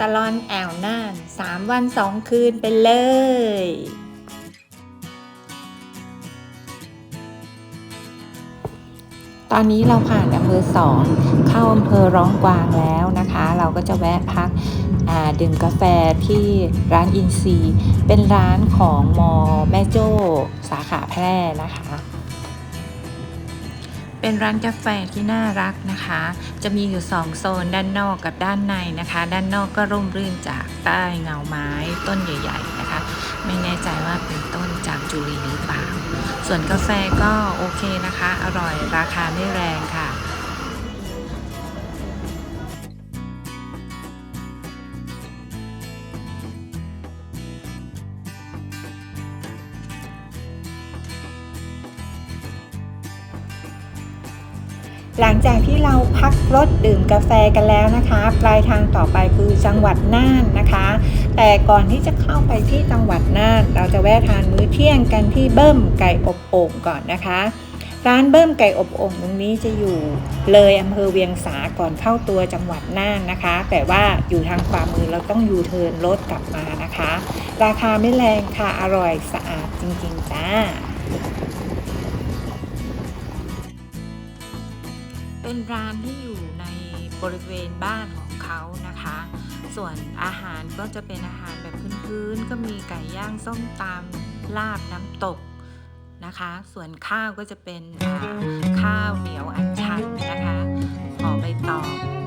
ตลอนแอวน่าน 3 วัน 2 คืนไปเลย ตอนนี้เราผ่านอำเภอสองเข้าอำเภอร้องกวางแล้วนะคะ เราก็จะแวะพักดื่มกาแฟที่ร้านอินซีเป็นร้านของมอแม่โจ้สาขาแพร่นะคะ เป็นร้านกาแฟที่น่ารักนะคะ จะมีอยู่ 2 โซนด้านนอกกับด้านในนะคะ ด้านนอกก็ร่มรื่นจากใต้เงาไม้ต้นใหญ่ ๆ นะคะ ไม่แน่ใจว่าเป็นต้นจากจุลีหรือเปล่า ส่วนกาแฟก็โอเคนะคะ อร่อยราคาไม่แรงค่ะ จากที่เราพักรถดื่มกาแฟกันแล้วนะคะ ปลายทางต่อไปคือจังหวัดน่านนะคะ แต่ก่อนที่จะเข้าไปที่จังหวัดน่าน เราจะแวะทานมื้อเที่ยงกันที่เบิ้มไก่อบโอ่งก่อนนะคะ ร้านเบิ้มไก่อบโอ่งตรงนี้จะอยู่เลยอำเภอเวียงสาก่อนเข้าตัวจังหวัดน่านนะคะ แต่ว่าอยู่ทางขวามือเราต้องยูเทิร์นรถกลับมานะคะ ราคาไม่แรงค่ะอร่อยสะอาดจริงๆจ้า เป็นร้านที่อยู่ในบริเวณบ้านของเขานะคะ ส่วนอาหารก็จะเป็นอาหารแบบพื้นๆก็มีไก่ย่างส้มตำลาบน้ำตกนะคะ ส่วนข้าวก็จะเป็นข้าวเหนียวอันชันนะคะห่อใบตอง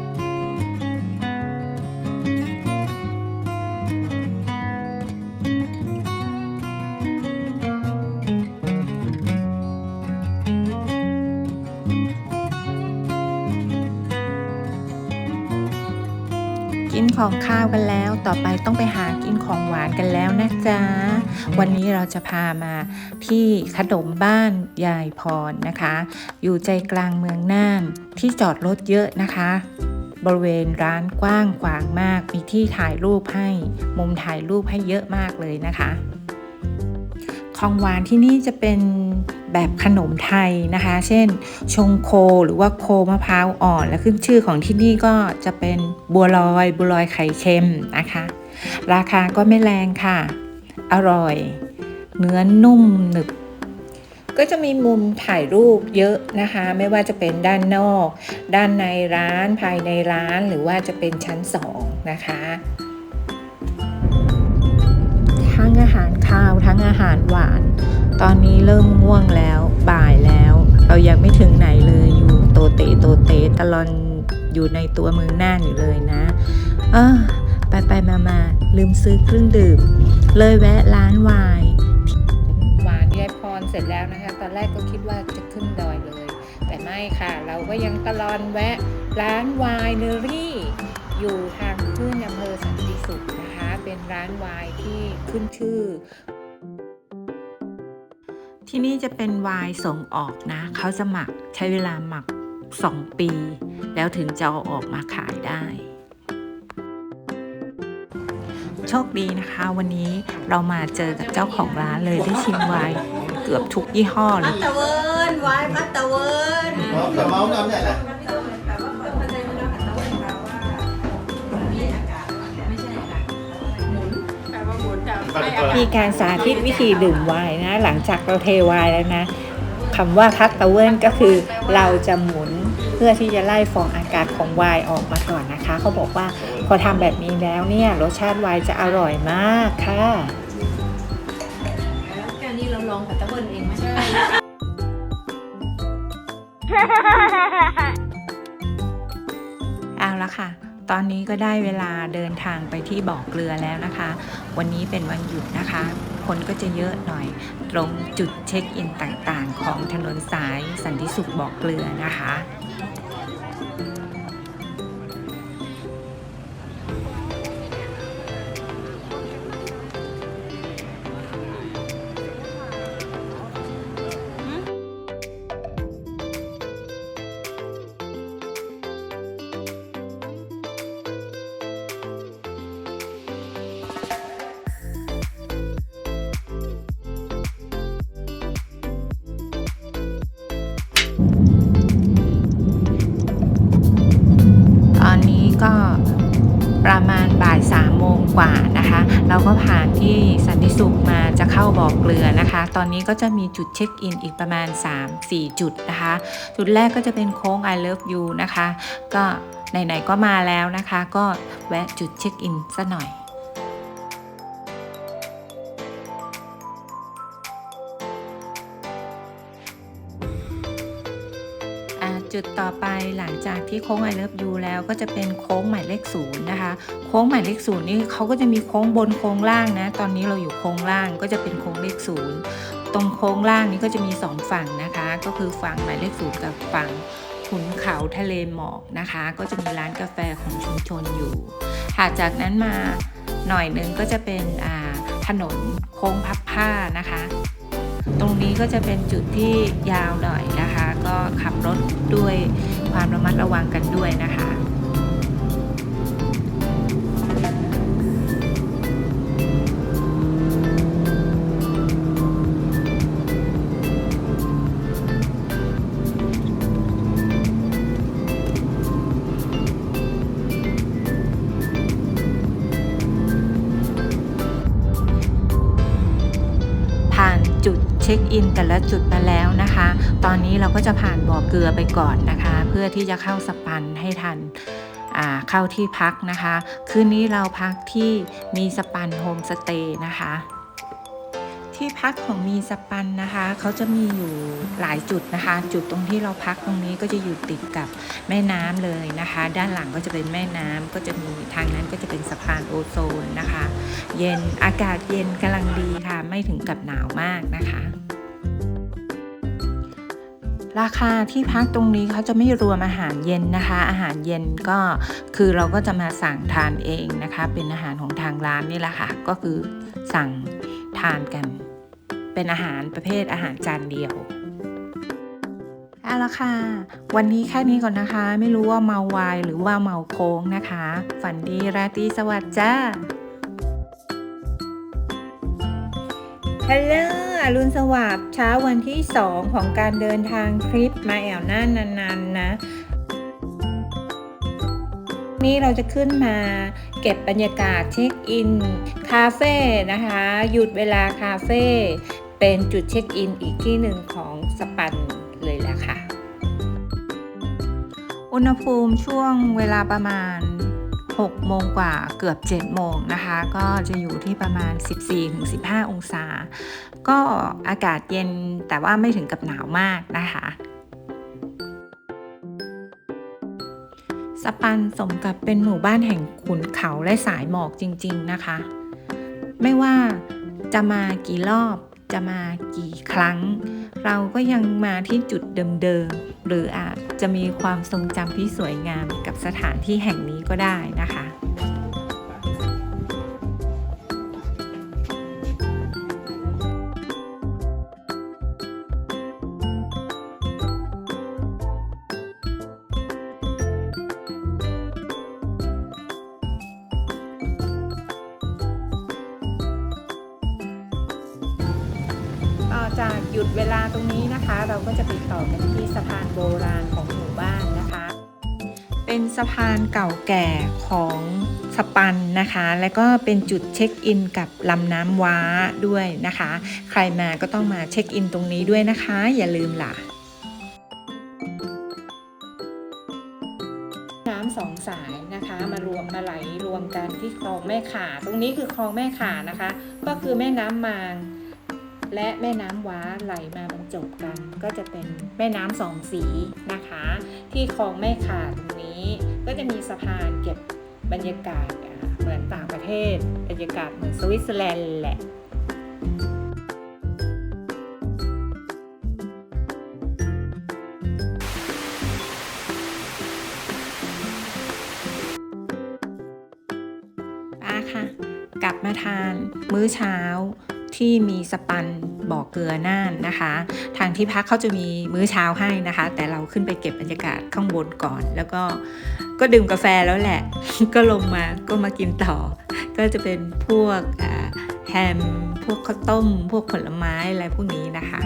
ของข้าวกันแล้ว ต่อไปต้องไปหากินของหวานกันแล้วนะจ๊ะ วันนี้เราจะพามาที่ขนมบ้านยายพรนะคะ อยู่ใจกลางเมืองน่านที่จอดรถเยอะนะคะ บริเวณร้านกว้างขวางมาก มีที่ถ่ายรูปให้ มุมถ่ายรูปให้เยอะมากเลยนะคะ ของหวานที่นี่จะเป็นแบบขนมไทยนะคะ เช่น ชงโคหรือว่าโคมะพร้าวอ่อน และขึ้นชื่อของที่นี่ก็จะเป็นบัวลอยบัวลอยไข่เค็มนะคะ ราคาก็ไม่แรงค่ะ อร่อย เนื้อนุ่มหนึบก็จะมีมุมถ่ายรูปเยอะนะคะ ไม่ว่าจะเป็นด้านนอก ด้านในร้านภายในร้านหรือว่าจะเป็นชั้นสองนะคะ งอาหารข้าวทั้งอาหารหวาน ตอนนี้เริ่มง่วงแล้วบ่ายแล้ว เรายังไม่ถึงไหนเลยอยู่โตเตโตเตตลอนอยู่ในตัวเมืองน่านอยู่เลยนะเออไปไปมามาลืมซื้อเครื่องดื่ม เลยแวะร้านวน์หวานยายพรเสร็จแล้วนะคะ ตอนแรกก็คิดว่าจะขึ้นดอยเลย แต่ไม่ค่ะ เราก็ยังตลอนแวะร้านวน์เนอรี่ อยู่ทาง เป็นร้านไวน์ที่ขึ้นชื่อ ที่นี่จะเป็นไวน์ส่งออกนะ เขาจะหมักใช้เวลาหมัก 2 ปี แล้วถึงจะเอาออกมาขายได้ โชคดีนะคะวันนี้เรามาเจอกับเจ้าของร้านเลยได้ชิมไวน์เกือบทุกยี่ห้อเลพัยตตะเวิร์นไว้พัตตะเวิร์นแต่เมาส์น้ มีการสาธิตวิธีดื่มไวน์นะ หลังจากเราเทไวน์แล้วนะคำว่าคัตเตอร์เวิร์นก็คือเราจะหมุนเพื่อที่จะไล่ฟองอากาศของไวน์ออกมาก่อนนะคะ เขาบอกว่าพอทำแบบนี้แล้วเนี่ยรสชาติไวน์จะอร่อยมากค่ะแค่นี้เราลองพัตตะเวิร์นเองไหมเอ ตอนนี้ก็ได้เวลาเดินทางไปที่บ่อเกลือแล้วนะคะ วันนี้เป็นวันหยุดนะคะ คนก็จะเยอะหน่อย ตรงจุดเช็คอินต่างๆ ของถนนสายสันติสุขบ่อเกลือนะคะ ประมาณบ่ายสามโมงกว่านะคะ เราก็ผ่านที่สันติสุขมาจะเข้าบ่อเกลือนะคะ ตอนนี้ก็จะมีจุดเช็คอินอีกประมาณ 3-4 จุดนะคะ จุดแรกก็จะเป็นโค้ง I love you นะคะ ก็ไหนๆก็มาแล้วนะคะ ก็แวะจุดเช็คอินซะหน่อย จุดต่อไปหลังจากที่โค้งไอเลิฟยูแล้วก็จะเป็นโค้งหมายเลขศูนย์นะคะ โค้งหมายเลขศูนย์นี่เขาก็จะมีโค้งบนโค้งล่างนะ ตอนนี้เราอยู่โค้งล่างก็จะเป็นโค้งเลขศูนย์ตรงโค้งล่างนี้ก็จะมีสองฝั่งนะคะ ก็คือฝั่งหมายเลขศูนย์กับฝั่งขุนเขาทะเลหมอกนะคะ ก็จะมีร้านกาแฟของชุมชนอยู่หากจากนั้นมาหน่อยนึงก็จะเป็นอ่าถนนโค้งพับผ้านะคะ ตรงนี้ก็จะเป็นจุดที่ยาวหน่อยนะคะ ก็ขับรถด้วยความระมัดระวังกันด้วยนะคะ เช็คอินแต่ละจุดมาแล้วนะคะ ตอนนี้เราก็จะผ่านบ่อเกลือไปก่อนนะคะ เพื่อที่จะเข้าสปันให้ทันเข้าที่พักนะคะ คืนนี้เราพักที่มีสปันโฮมสเตย์นะคะ ที่พักของมีสปันนะคะ เขาจะมีอยู่หลายจุดนะคะ จุดตรงที่เราพักตรงนี้ก็จะอยู่ติดกับแม่น้ำเลยนะคะ ด้านหลังก็จะเป็นแม่น้ำก็จะมีทางนั้นก็จะเป็นสะพานโอโซนนะคะ เย็นอากาศเย็นกำลังดีค่ะ ไม่ถึงกับหนาวมากนะคะราคาที่พักตรงนี้เขาจะไม่รวมอาหารเย็นนะคะ อาหารเย็นก็คือเราก็จะมาสั่งทานเองนะคะ เป็นอาหารของทางร้านนี่แหละค่ะ ก็คือสั่งานกัน เป็นอาหารประเภทอาหารจานเดียวเอาละค่ะ วันนี้แค่นี้ก่อนนะคะ ไม่รู้ว่าเมาวายหรือว่าเมาโค้งนะคะ ฝันดีราตรีสวัสดิ์จ้าฮัลโหลอรุณสวัสดิ์เช้าวันที่ 2 ของการเดินทางทริปมาแอวน่านนานๆนะ นี่เราจะขึ้นมา เก็บบรรยากาศเช็คอินคาเฟ่นะคะ หยุดเวลาคาเฟ่เป็นจุดเช็คอินอีกที่หนึ่งของสปันเลยแหละค่ะ อุณหภูมิช่วงเวลาประมาณ 6 โมงกว่าเกือบ 7 โมงนะคะ ก็จะอยู่ที่ประมาณ 14-15 องศา ก็อากาศเย็นแต่ว่าไม่ถึงกับหนาวมากนะคะ สปันสมกับเป็นหมู่บ้านแห่งขุนเขาและสายหมอกจริง ๆนะคะ ไม่ว่าจะมากี่รอบจะมากี่ครั้ง เราก็ยังมาที่จุดเดิมๆหรืออาจจะมีความทรงจำที่สวยงามกับสถานที่แห่งนี้ก็ได้นะคะ หยุดเวลาตรงนี้นะคะ เราก็จะไปต่อกันที่สะพานโบราณของหมู่บ้านนะคะ เป็นสะพานเก่าแก่ของสปันนะคะ และก็เป็นจุดเช็คอินกับลำน้ำว้าด้วยนะคะ ใครมาก็ต้องมาเช็คอินตรงนี้ด้วยนะคะ อย่าลืมล่ะน้ำสองสายนะคะมารวมมาไหลรวมกันที่คลองแม่ข่า ตรงนี้คือคลองแม่ข่านะคะ ก็คือแม่น้ำมาง และแม่น้ำว้าไหลมาบรรจบกัน ก็จะเป็นแม่น้ำสองสีนะคะ ที่คลองแม่ข่าตรงนี้ ก็จะมีสะพานเก็บบรรยากาศเหมือนต่างประเทศ บรรยากาศเหมือนสวิตเซอร์แลนด์แหละป้าค่ะ กลับมาทานมื้อเช้า ที่มีสปันบ่อเกลือน่านนะคะ ทางที่พักเขาจะมีมื้อเช้าให้นะคะ แต่เราขึ้นไปเก็บบรรยากาศข้างบนก่อน แล้วก็ก็ดื่มกาแฟแล้วแหละ ก็ลงมาก็มากินต่อ ก็จะเป็นพวกแฮม พวกข้าวต้ม พวกผลไม้อะไรพวกนี้นะคะ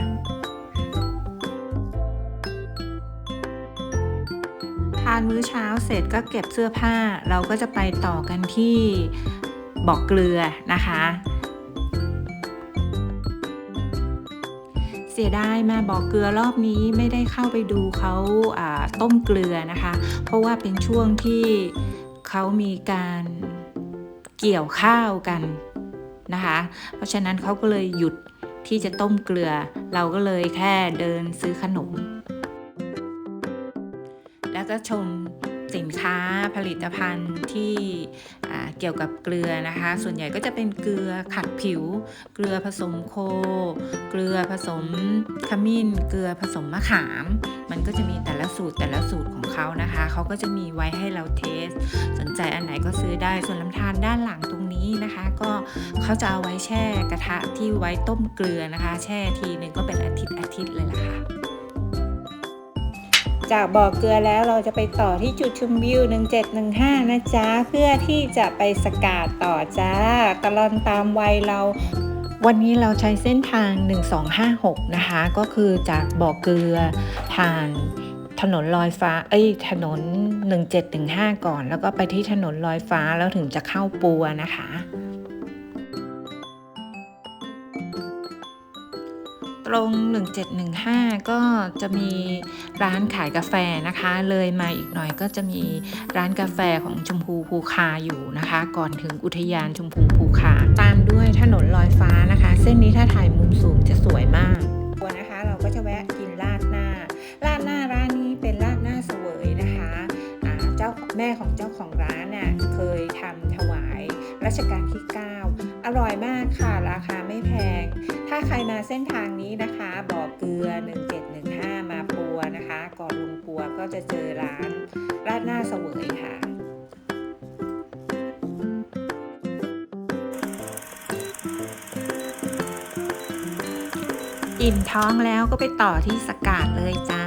ทานมื้อเช้าเสร็จก็เก็บเสื้อผ้า เราก็จะไปต่อกันที่บ่อกเกลือนะคะ สียดายมาบอกเกลือรอบนี้ไม่ได้เข้าไปดูเขาต้มเกลือนะคะ เพราะว่าเป็นช่วงที่เขามีการเกี่ยวข้าวกันนะคะ เพราะฉะนั้นเขาก็เลยหยุดที่จะต้มเกลือ เราก็เลยแค่เดินซื้อขนม แล้วก็ชม สินค้าผลิตภัณฑ์ที่เกี่ยวกับเกลือนะคะ ส่วนใหญ่ก็จะเป็นเกลือขัดผิว เกลือผสมโค เกลือผสมขมิ้น เกลือผสมมะขาม มันก็จะมีแต่ละสูตรแต่ละสูตรของเขานะคะ เขาก็จะมีไว้ให้เราเทส สนใจอันไหนก็ซื้อได้ส่วนลำธารด้านหลังตรงนี้นะคะ ก็เขาจะเอาไว้แช่กระทะที่ไว้ต้มเกลือนะคะ แช่ทีนึงก็เป็นอาทิตย์อาทิตย์เลยล่ะค่ะ จากบ่อเกลือแล้วเราจะไปต่อที่จุดชมวิว 1715 นะจ๊ะ เพื่อที่จะไปสกาดต่อจ้า ตลอนตามวัยเราวันนี้เราใช้เส้นทาง 1256 นะคะ ก็คือจากบ่อเกลือผ่านถนนลอยฟ้า เอ้ย ถนน 1715 ก่อน แล้วก็ไปที่ถนนลอยฟ้าแล้วถึงจะเข้าปัวนะคะ ตรง 1715 ก็จะมีร้านขายกาแฟนะคะ เลยมาอีกหน่อยก็จะมีร้านกาแฟของชมพูภูคาอยู่นะคะ ก่อนถึงอุทยานชมพูภูคา ตามด้วยถนนลอยฟ้านะคะ เส้นนี้ถ้าถ่ายมุมสูงจะสวยมากตัวนะคะ เราก็จะแวะกินราดหน้าราดหน้าร้านนี้เป็นราดหน้าเสวยนะคะเจ้าแม่ของเจ้าของร้านน่ะเคยทำถวายรัชกาลที่9 อร่อยมากค่ะ ราคาไม่แพง ถ้าใครมาเส้นทางนี้นะคะ บ่อเกลือ 1715 มาปัวนะคะก่อนลงปัวก็จะเจอร้านราดหน้าเสวยค่ะอิ่มท้องแล้วก็ไปต่อที่สกาดเลยจ้า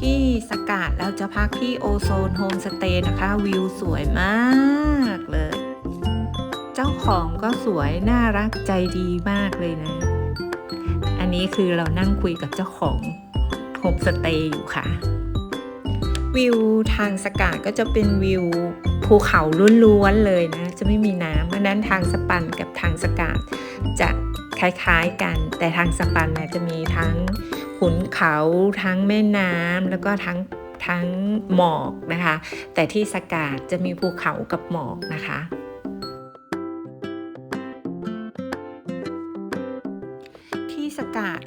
ที่สกาดเราจะพักที่โอโซนโฮมสเตย์นะคะ วิวสวยมาก ของก็สวยน่ารักใจดีมากเลยนะ อันนี้คือเรานั่งคุยกับเจ้าของโฮมสเตย์อยู่ค่ะ วิวทางสกาดก็จะเป็นวิวภูเขาล้วนๆเลยนะ จะไม่มีน้ำเพราะนั้นทางสปันกับทางสกาดจะคล้ายๆกัน แต่ทางสปันนะจะมีทั้งขุนเขาทั้งแม่น้ำแล้วก็ทั้งทั้งหมอกนะคะ แต่ที่สกาดจะมีภูเขากับหมอกนะคะาด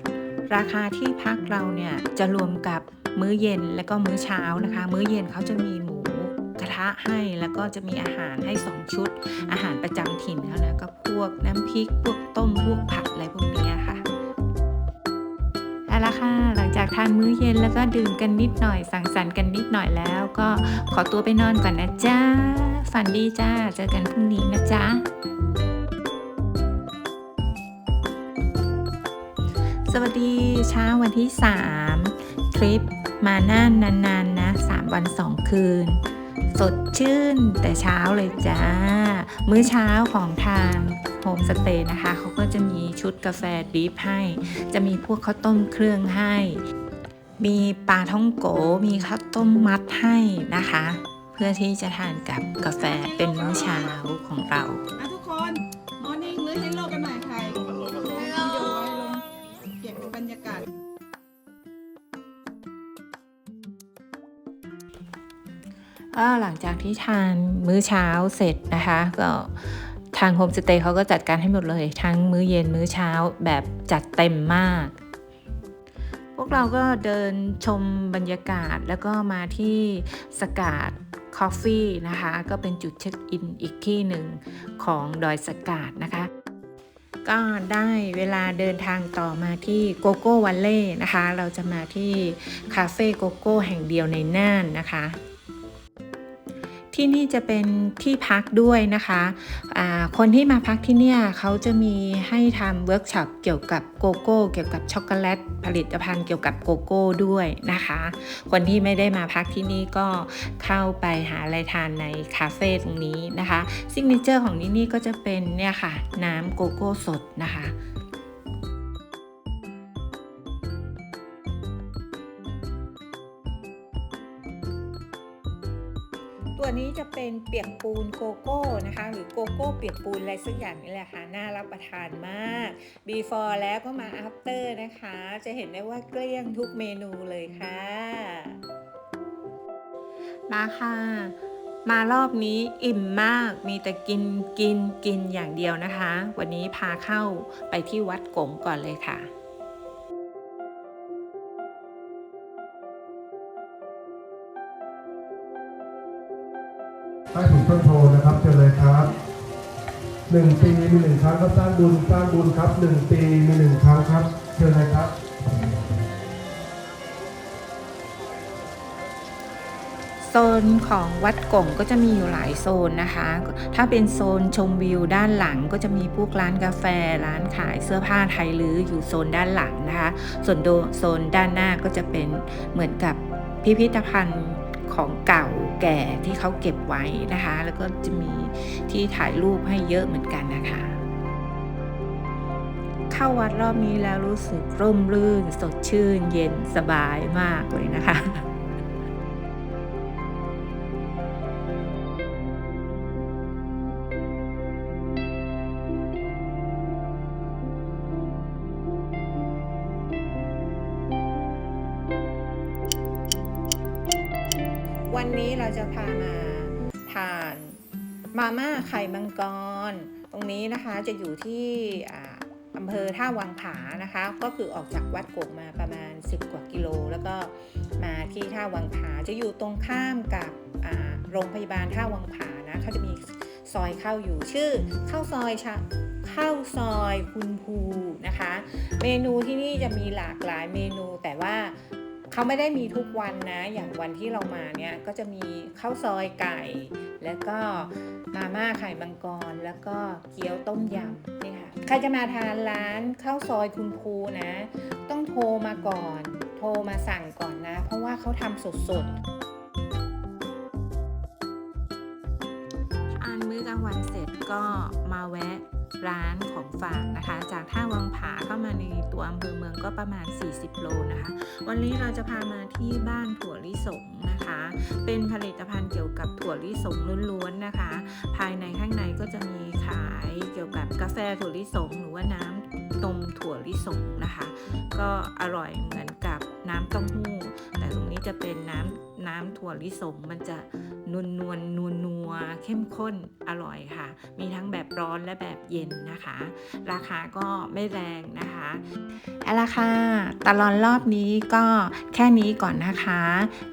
ราคาที่พักเราเนี่ยจะรวมกับมื้อเย็นและก็มื้อเช้านะคะ มื้อเย็นเขาจะมีหมูกระทะให้แล้วก็จะมีอาหารให้ 2 ชุด อาหารประจำถิ่นเขานะก็พวกน้ำพริก พวกต้มพวกผัดอะไรพวกนี้ค่ะเอาละค่ะ หลังจากทานมื้อเย็นแล้วก็ดื่มกันนิดหน่อย สังสรรค์กันนิดหน่อยแล้ว ก็ขอตัวไปนอนก่อนนะจ๊ะฝันดีจ้า เจอกันพรุ่งนี้นะจ๊ะ สวัสดีเช้าวันที่ 3 ทริปมาน่านนานๆนะ 3 วัน 2 คืน สดชื่นแต่เช้าเลยจ้า มื้อเช้าของทางโฮมสเตย์นะคะ เขาก็จะมีชุดกาแฟดริฟให้ จะมีพวกข้าวต้มเครื่องให้ มีปลาท่องโก มีข้าวต้มมัดให้นะคะ เพื่อที่จะทานกับกาแฟเป็นมื้อเช้าของเราทุกคน ก็หลังจากที่ทานมื้อเช้าเสร็จนะคะ ก็ทางโฮมสเตย์เขาก็จัดการให้หมดเลย ทั้งมื้อเย็นมื้อเช้าแบบจัดเต็มมาก พวกเราก็เดินชมบรรยากาศแล้วก็มาที่สกาดคอฟฟี่นะคะ ก็เป็นจุดเช็คอินอีกที่หนึ่งของดอยสกาดนะคะ ก็ได้เวลาเดินทางต่อมาที่โกโก้วันเล่นะคะ เราจะมาที่คาเฟ่โกโก้แห่งเดียวในน่านนะคะ ที่นี่จะเป็นที่พักด้วยนะคะอ่าคนที่มาพักที่เนี่ยเขาจะมีให้ทำเวิร์กช็อปเกี่ยวกับโกโก้ เกี่ยวกับช็อกโกแลตผลิตภัณฑ์เกี่ยวกับโกโก้ด้วยนะคะ คนที่ไม่ได้มาพักที่นี่ก็เข้าไปหาอะไรทานในคาเฟ่ตรงนี้นะคะซิกเนเจอร์ของที่นี่ก็จะเป็นเนี่ยค่ะน้ำโกโก้สดนะคะ เป็นเปียกปูนโกโก้นะคะ หรือโกโก้เปียกปูนอะไรสักอย่างนี่แหละค่ะ น่ารับประทานมาก before แล้วก็มา after นะคะ จะเห็นได้ว่าเกลี้ยงทุกเมนูเลยค่ะ มาค่ะมารอบนี้อิ่มมากมีแต่กินกินกินอย่างเดียวนะคะ วันนี้พาเข้าไปที่วัดกงก่อนเลยค่ะ ใต้ถุนต้นโพนะครับเชิญเลยครับหนึ่งปีมีหนึ่งครั้งครับสร้างบุญสร้างบุญครับหนึ่งปีมีหนึ่งครั้งครับเชิญเลยครับโซนของวัดกงก็จะมีอยู่หลายโซนนะคะ ถ้าเป็นโซนชมวิวด้านหลังก็จะมีพวกร้านกาแฟร้านขายเสื้อผ้าไทยลืออยู่โซนด้านหลังนะคะ ส่วนโโซนด้านหน้าก็จะเป็นเหมือนกับพิพิธภัณฑ์ ของเก่าแก่ที่เขาเก็บไว้นะคะ แล้วก็จะมีที่ถ่ายรูปให้เยอะเหมือนกันนะคะ เข้าวัดรอบนี้แล้วรู้สึกร่มรื่น สดชื่น เย็นสบายมากเลยนะคะ วันนี้เราจะพามาทานมาม่าไข่มังกร ตรงนี้นะคะจะอยู่ที่อำเภอท่าวังผานะคะ ก็คือออกจากวัดกกมาประมาณ 10 กว่ากิโล แล้วก็มาที่ท่าวังผาจะอยู่ตรงข้ามกับโรงพยาบาลท่าวังผานะเขาจะมีซอยเข้าอยู่ชื่อเข้าซอยชะเข้าซอยคุณภูนะคะ เมนูที่นี่จะมีหลากหลายเมนูแต่ว่า เขาไม่ได้มีทุกวันนะ อย่างวันที่เรามาเนี่ยก็จะมีข้าวซอยไก่ แล้วก็มาม่าไข่มังกร แล้วก็เกี๊ยวต้มยำนี่ค่ะ ใครจะมาทานร้านข้าวซอยคุณครูนะ ต้องโทรมาก่อน โทรมาสั่งก่อนนะ เพราะว่าเขาทำสดๆ ทานมื้อกลางวันเสร็จก็มาแวะ ร้านของฝากนะคะ จากท่าวังผาเข้ามาในตัวอำเภอเมืองก็ประมาณ 40 โลนะคะ วันนี้เราจะพามาที่บ้านถั่วลิสงนะคะ เป็นผลิตภัณฑ์เกี่ยวกับถั่วลิสงล้วนๆนะคะ ภายในข้างในก็จะมีขายเกี่ยวกับกาแฟถั่วลิสงหรือว่าน้ำ นมถั่วลิสงนะคะ ก็อร่อยเหมือนกับน้ำเต้าหู้ แต่ตรงนี้จะเป็นน้ำน้ำถั่วลิสงมันจะนวลนวลนัวนัวเข้มข้นอร่อยค่ะ มีทั้งแบบร้อนและแบบเย็นนะคะ ราคาก็ไม่แรงนะคะเอาละค่ะตลอนรอบนี้ก็แค่นี้ก่อนนะคะ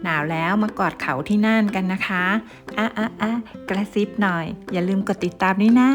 หนาวแล้วมากอดเขาที่น่านกันนะคะอะอะอะกระซิบหน่อย อย่าลืมกดติดตามด้วยนะ